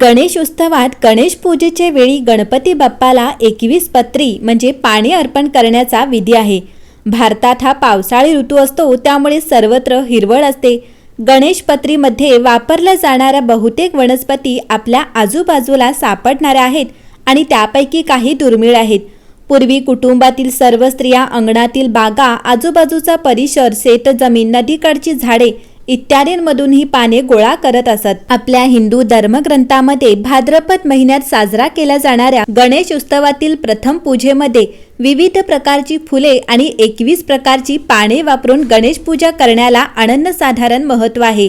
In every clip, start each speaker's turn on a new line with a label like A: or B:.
A: गणेश उत्सवात गणेश पूजेच्या वेळी गणपती बाप्पाला एकवीस पत्री म्हणजे पाणी अर्पण करण्याचा विधी आहे. भारतात हा पावसाळी ऋतू असतो त्यामुळे सर्वत्र हिरवळ असते. गणेश पत्रीमध्ये वापरल्या जाणाऱ्या बहुतेक वनस्पती आपल्या आजूबाजूला सापडणाऱ्या आहेत आणि त्यापैकी काही दुर्मिळ आहेत. पूर्वी कुटुंबातील सर्व स्त्रिया अंगणातील बागा आजूबाजूचा परिसर शेतजमीन नदीकडची झाडे इत्यादींमधून ही पाने गोळा करत असत. आपल्या हिंदू धर्मग्रंथामध्ये भाद्रपद महिन्यात साजरा केल्या जाणाऱ्या गणेश उत्सवातील प्रथम पूजेमध्ये विविध प्रकारची फुले आणि एकवीस प्रकारची पाने वापरून गणेश पूजा करण्याला अनन्यसाधारण महत्त्व आहे.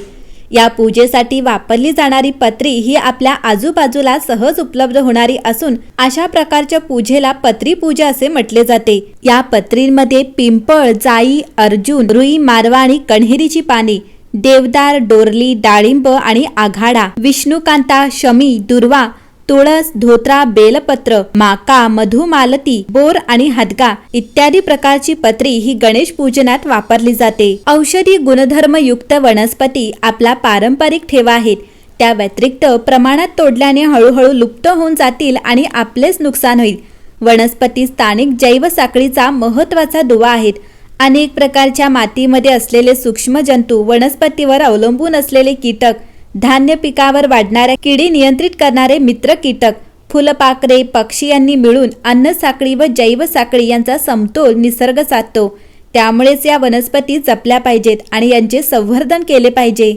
A: या पूजेसाठी वापरली जाणारी पत्री ही आपल्या आजूबाजूला सहज उपलब्ध होणारी असून अशा प्रकारच्या पूजेला पत्री पूजा असे म्हटले जाते. या पत्रींमध्ये पिंपळ जाई अर्जुन रुई मारवा आणि कण्हेरीची पाने देवदार डोरली डाळिंब आणि आघाडा विष्णुकांता शमी दुर्वा तुळस धोत्रा बेलपत्र माका मधुमालती बोर आणि हदगा इत्यादी प्रकारची पत्री ही गणेश पूजनात वापरली जाते. औषधी गुणधर्मयुक्त वनस्पती आपला पारंपरिक ठेवा आहेत. त्या व्यतिरिक्त प्रमाणात तोडल्याने हळूहळू लुप्त होऊन जातील आणि आपलेच नुकसान होईल. वनस्पती स्थानिक जैवसाखळीचा महत्त्वाचा दुवा आहेत. अनेक प्रकारच्या मातीमध्ये असलेले सूक्ष्म जंतू वनस्पतीवर अवलंबून असलेले कीटक धान्य पिकावर वाढणाऱ्या किडी नियंत्रित करणारे मित्र कीटक फुलपाखरे पक्षी यांनी मिळून अन्न साखळी व जैव साखळी यांचा समतोल निसर्ग साधतो. त्यामुळेच या वनस्पती जपल्या पाहिजेत आणि यांचे संवर्धन केले पाहिजे.